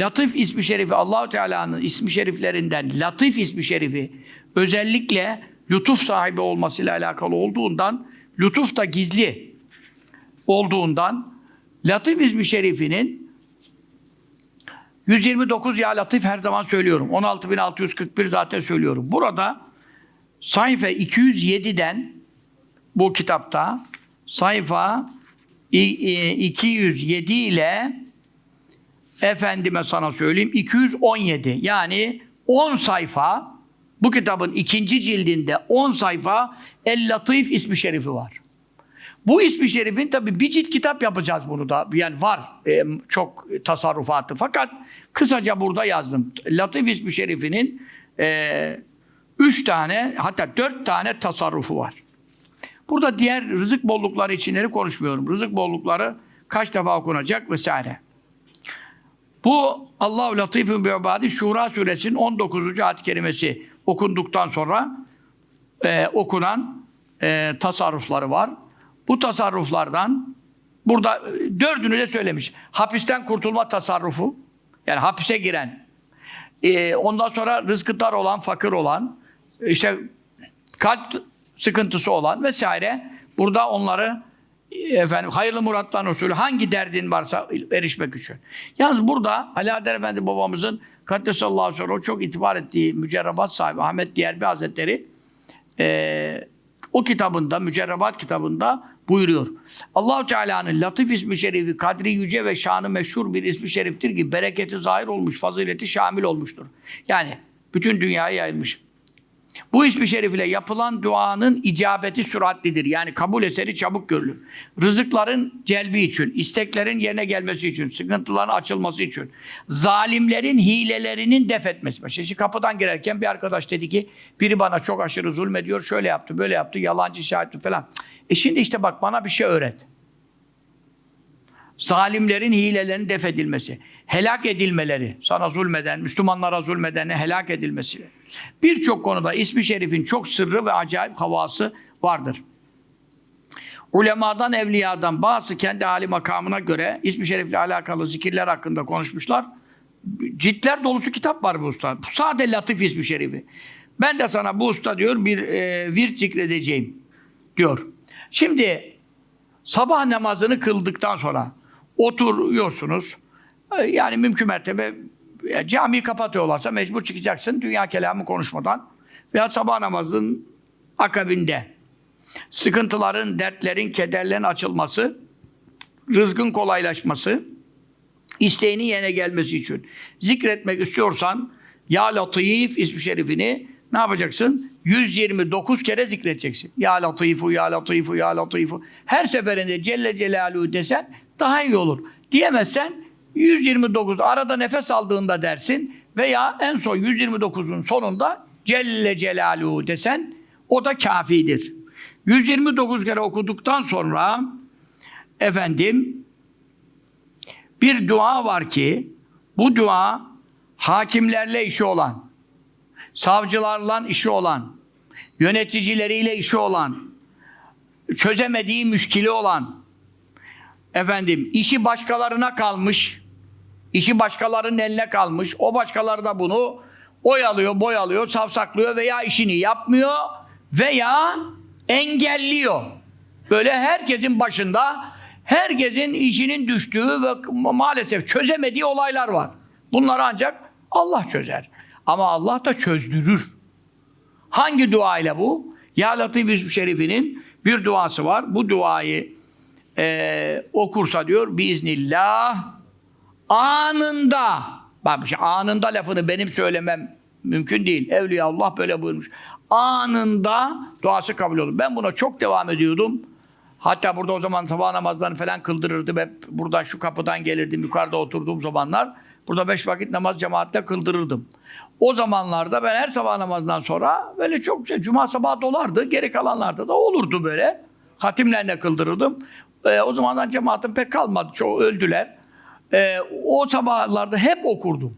Latif ismi şerifi Allahu Teala'nın ismi şeriflerinden Latif ismi şerifi özellikle lütuf sahibi olmasıyla alakalı olduğundan lütuf da gizli olduğundan Latif ismi şerifinin 129 ya Latif her zaman söylüyorum. 16641 zaten söylüyorum. Burada sayfa 207'den bu kitapta sayfa i- i- 207 ile efendime sana söyleyeyim 217 yani 10 sayfa bu kitabın ikinci cildinde 10 sayfa El Latif ismi şerifi var. Bu ismi şerifin tabi bir cilt kitap yapacağız bunu da. Yani var e, çok tasarrufatı. Fakat kısaca burada yazdım. Latif ismi şerifinin e, üç tane hatta dört tane tasarrufu var. Burada diğer rızık bollukları içinleri konuşmuyorum. Rızık bollukları kaç defa okunacak vesaire. Bu Allahu Latifun bi ibadi Şura suresinin 19. ayet-i kerimesi okunduktan sonra e, okunan e, tasarrufları var. Bu tasarruflardan burada e, dördünü de söylemiş. Hapisten kurtulma tasarrufu yani hapise giren e, ondan sonra rızkı dar olan, fakir olan işte kalp sıkıntısı olan vesaire burada onları efendim hayırlı murattan usulü hangi derdin varsa erişmek için. Yalnız burada Ali Adem Efendi babamızın Kaddesallahu aleyhi ve sellem, o çok itibar ettiği mücerrebat sahibi Ahmet Diyerbi Hazretleri e, o kitabında, Mücerrebat kitabında buyuruyor. Allahu Teala'nın Latif ismi şerifi, kadri yüce ve şanı meşhur bir ismi şeriftir ki bereketi zahir olmuş, fazileti şamil olmuştur. Yani bütün dünyaya yayılmış. Bu ismi şerif ile yapılan duanın icabeti süratlidir. Yani kabul eseri çabuk görülür. Rızıkların celbi için, isteklerin yerine gelmesi için, sıkıntıların açılması için, zalimlerin hilelerinin def etmesi. Şimdi kapıdan girerken bir arkadaş dedi ki, biri bana çok aşırı zulmediyor, şöyle yaptı, böyle yaptı, yalancı şahit falan. E şimdi işte bak bana bir şey öğret. Zalimlerin hilelerinin def edilmesi, helak edilmeleri, sana zulmeden, Müslümanlara zulmedene helak edilmesi. Birçok konuda ismi şerifin çok sırrı ve acayip havası vardır. Ulemadan, evliyadan bazı kendi hali makamına göre ismi şerifle alakalı zikirler hakkında konuşmuşlar. Ciltler dolusu kitap var bu usta. Sade latif ismi şerifi. Ben de sana bu usta diyor bir e, virt zikredeceğim diyor. Şimdi sabah namazını kıldıktan sonra oturuyorsunuz. E, Yani mümkün mertebe e, camiyi kapatıyorlarsa mecbur çıkacaksın dünya kelamı konuşmadan. Veya sabah namazının akabinde sıkıntıların, dertlerin, kederlerin açılması, rızkın kolaylaşması, isteğinin yerine gelmesi için zikretmek istiyorsan Ya Latif ismi şerifini ne yapacaksın? 129 kere zikredeceksin. Ya Latifu, Ya Latifu, Ya Latifu. Her seferinde Celle Celaluhu desen daha iyi olur. Diyemezsen 129 arada nefes aldığında dersin veya en son 129'un sonunda Celle Celaluhu desen o da kafidir. 129 kere okuduktan sonra efendim bir dua var ki bu dua hakimlerle işi olan, savcılarla işi olan, yöneticileriyle işi olan, çözemediği müşkili olan, efendim işi başkalarına kalmış, işi başkalarının eline kalmış, o başkaları da bunu oyalıyor, boyalıyor, savsaklıyor veya işini yapmıyor veya engelliyor. Böyle herkesin başında herkesin işinin düştüğü ve maalesef çözemediği olaylar var. Bunları ancak Allah çözer. Ama Allah da çözdürür. Hangi dua ile bu? Ya Latif İsmi Şerif'inin bir duası var. Bu duayı e, okursa diyor biiznillah anında bak şey, anında lafını benim söylemem mümkün değil. Evliya Allah böyle buyurmuş. Anında duası kabul olur. Ben buna çok devam ediyordum. Hatta burada o zaman sabah namazlarını falan kıldırırdım. Hep buradan şu kapıdan gelirdim. Yukarıda oturduğum zamanlar. Burada beş vakit namaz cemaatle kıldırırdım. O zamanlarda ben her sabah namazından sonra böyle çok güzel. Cuma sabahı dolardı. Geri kalanlarda da olurdu böyle. Hatimlerle kıldırırdım. Ee, o zamandan cemaatim pek kalmadı. Çoğu öldüler. Ee, o sabahlarda hep okurdum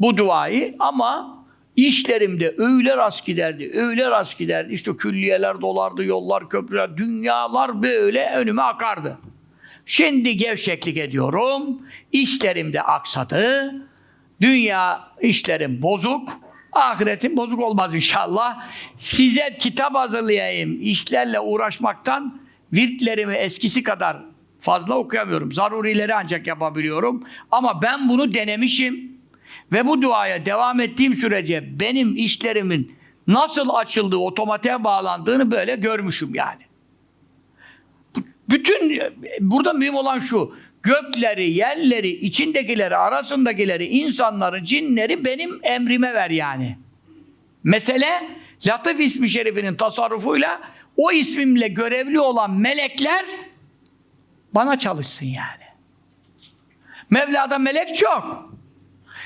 bu duayı ama işlerimde öyle rast giderdi, öyle rast giderdi. İşte külliyeler dolardı, yollar, köprüler, dünyalar böyle önüme akardı. Şimdi gevşeklik ediyorum, işlerimde aksadı. dünya işlerim bozuk, ahiretin bozuk olmaz inşallah. Size kitap hazırlayayım. İşlerle uğraşmaktan virtlerimi eskisi kadar fazla okuyamıyorum. Zarurileri ancak yapabiliyorum. Ama ben bunu denemişim. Ve bu duaya devam ettiğim sürece benim işlerimin nasıl açıldığı, otomatiğe bağlandığını böyle görmüşüm yani. Bütün burada mühim olan şu. Gökleri, yerleri, içindekileri, arasındakileri, insanları, cinleri benim emrime ver yani. Mesele Latif ismi şerifinin tasarrufuyla o ismimle görevli olan melekler bana çalışsın yani. Mevla'da melek çok.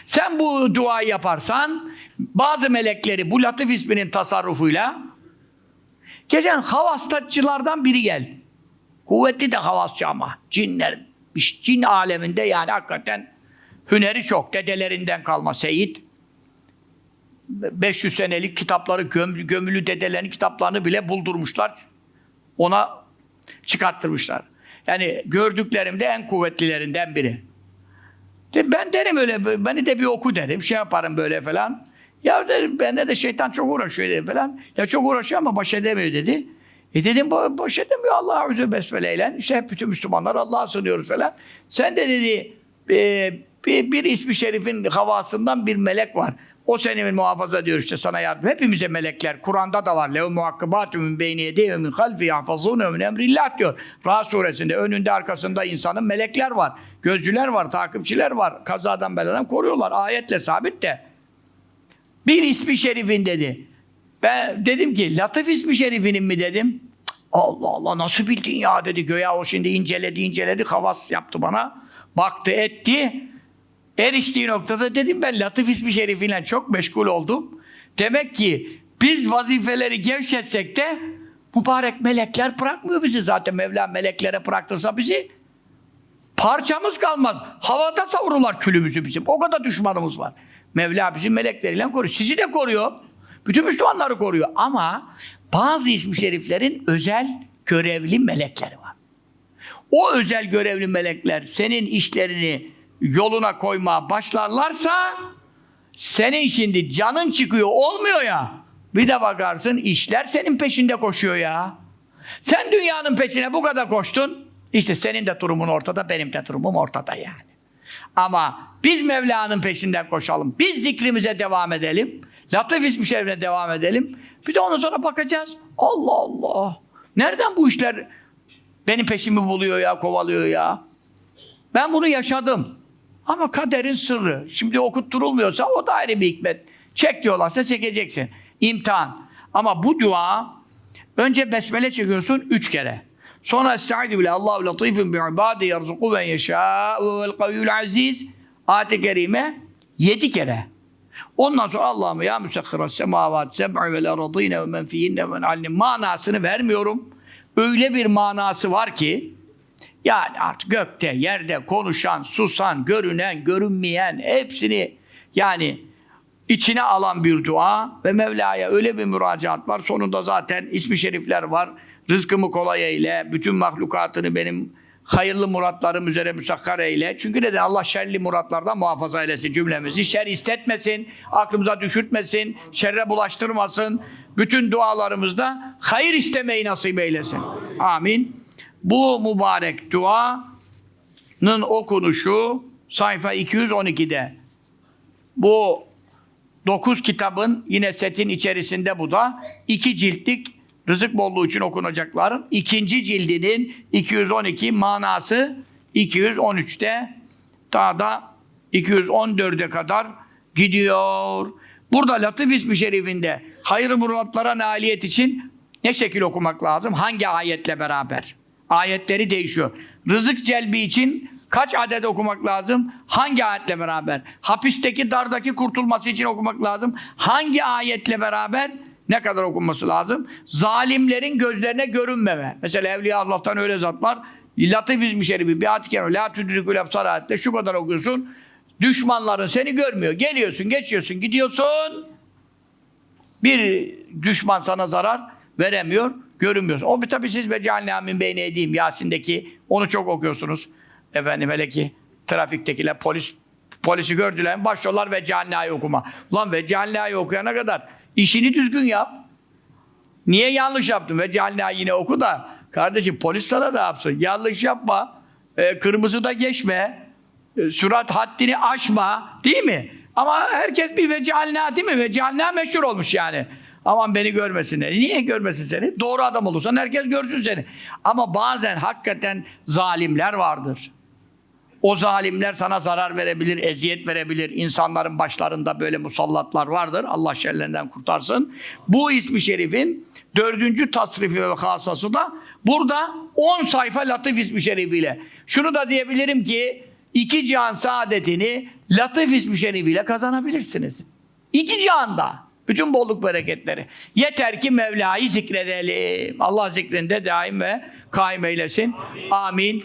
Sen bu duayı yaparsan bazı melekleri bu Latif isminin tasarrufuyla geçen havastacılardan biri geldi. Kuvvetli de havasçı ama. Cinler, cin aleminde yani hakikaten hüneri çok. Dedelerinden kalma Seyit. 500 senelik kitapları, gömülü, dedelerin kitaplarını bile buldurmuşlar. Ona çıkarttırmışlar. Yani gördüklerimde en kuvvetlilerinden biri. Ben derim öyle, beni de bir oku derim, şey yaparım böyle falan. Ya dedim, bende de şeytan çok uğraşıyor dedim falan. Ya çok uğraşıyor ama baş edemiyor dedi. E dedim "Ba- baş edemiyor Allah'a üzü besmeleyle. İşte hep bütün Müslümanlar Allah'a sığınıyoruz falan. Sen de dedi e, bir, bir ismi şerifin havasından bir melek var. O seni muhafaza ediyor işte sana yardım. Hepimize melekler. Kur'an'da da var. Lev muhakkabatu min beyni yedeyhi ve min halfi yahfazûne min emrillah diyor. Ra suresinde önünde arkasında insanın melekler var. Gözcüler var, takipçiler var. Kazadan beladan koruyorlar. Ayetle sabit de. Bir ismi şerifin dedi. Ben dedim ki Latif ismi şerifinin mi dedim. Allah Allah nasıl bildin ya dedi. Göya o şimdi inceledi inceledi havas yaptı bana. Baktı etti. Eriştiği noktada dedim ben Latif ismi şerifiyle çok meşgul oldum. Demek ki biz vazifeleri gevşetsek de mübarek melekler bırakmıyor bizi zaten. Mevla meleklere bıraktırsa bizi parçamız kalmaz. Havada savururlar külümüzü bizim. O kadar düşmanımız var. Mevla bizi melekleriyle koruyor. Sizi de koruyor. Bütün Müslümanları koruyor. Ama bazı ismi şeriflerin özel görevli melekleri var. O özel görevli melekler senin işlerini yoluna koymaya başlarlarsa senin şimdi canın çıkıyor olmuyor ya. Bir de bakarsın işler senin peşinde koşuyor ya. Sen dünyanın peşine bu kadar koştun. İşte senin de durumun ortada, benim de durumum ortada yani. Ama biz Mevla'nın peşinden koşalım. Biz zikrimize devam edelim. Latif ismi şerifine devam edelim. Bir de ondan sonra bakacağız. Allah Allah. Nereden bu işler benim peşimi buluyor ya, kovalıyor ya? Ben bunu yaşadım. Ama kaderin sırrı. Şimdi okutturulmuyorsa o da ayrı bir hikmet. Çek diyorlarsa çekeceksin. İmtihan. Ama bu dua önce besmele çekiyorsun üç kere. Sonra Estaizu bile Allahu latifun bi ibadi yerzuku ve yeşâ'u vel kaviyyul aziz. Ayet-i Kerime yedi kere. Ondan sonra Allah'ım ya müsekhira semavat seb'i vel aradîne ve men fiyinne ve manasını vermiyorum. Öyle bir manası var ki yani artık gökte, yerde konuşan, susan, görünen, görünmeyen hepsini yani içine alan bir dua ve Mevla'ya öyle bir müracaat var. Sonunda zaten ismi şerifler var. Rızkımı kolay eyle, bütün mahlukatını benim hayırlı muratlarım üzere müsakkar eyle. Çünkü neden? Allah şerli muratlardan muhafaza eylesin cümlemizi. Şer istetmesin, aklımıza düşürtmesin, şerre bulaştırmasın. Bütün dualarımızda hayır istemeyi nasip eylesin. Amin. Bu mübarek duanın okunuşu sayfa 212'de. Bu dokuz kitabın yine setin içerisinde bu da iki ciltlik rızık bolluğu için okunacakların ikinci cildinin 212 manası 213'te daha da 214'e kadar gidiyor. Burada Latif ismi şerifinde hayır muratlara nailiyet için ne şekil okumak lazım? Hangi ayetle beraber? Ayetleri değişiyor. Rızık celbi için kaç adet okumak lazım? Hangi ayetle beraber? Hapisteki, dardaki kurtulması için okumak lazım. Hangi ayetle beraber? Ne kadar okunması lazım? Zalimlerin gözlerine görünmeme. Mesela Evliya Allah'tan öyle zat var. Latif İzmi Şerifi, kerime, La tudrikul absar ayetle şu kadar okuyorsun. Düşmanların seni görmüyor. Geliyorsun, geçiyorsun, gidiyorsun. Bir düşman sana zarar veremiyor, görünmüyor. O tabi siz ve cealne min beyne edeyim Yasin'deki onu çok okuyorsunuz. Efendim hele ki trafiktekiler polis Polisi gördüler başlıyorlar ve cehennayı okuma. Ulan ve cehennayı okuyana kadar işini düzgün yap. Niye yanlış yaptın? Ve cehennayı yine oku da kardeşim polis sana da yapsın. Yanlış yapma. E, kırmızıda geçme. E, sürat haddini aşma. Değil mi? Ama herkes bir vecalna değil mi? Vecalna meşhur olmuş yani. Aman beni görmesinler. Niye görmesin seni? Doğru adam olursan herkes görsün seni. Ama bazen hakikaten zalimler vardır. O zalimler sana zarar verebilir, eziyet verebilir. İnsanların başlarında böyle musallatlar vardır. Allah şerlerinden kurtarsın. Bu ismi şerifin dördüncü tasrifi ve hasası da burada 10 sayfa latif ismi şerifiyle. Şunu da diyebilirim ki iki cihan saadetini latif ismi şerifiyle kazanabilirsiniz. İki cihanda. Bütün bolluk bereketleri. Yeter ki Mevla'yı zikredelim. Allah zikrinde daim ve kaim eylesin. Amin.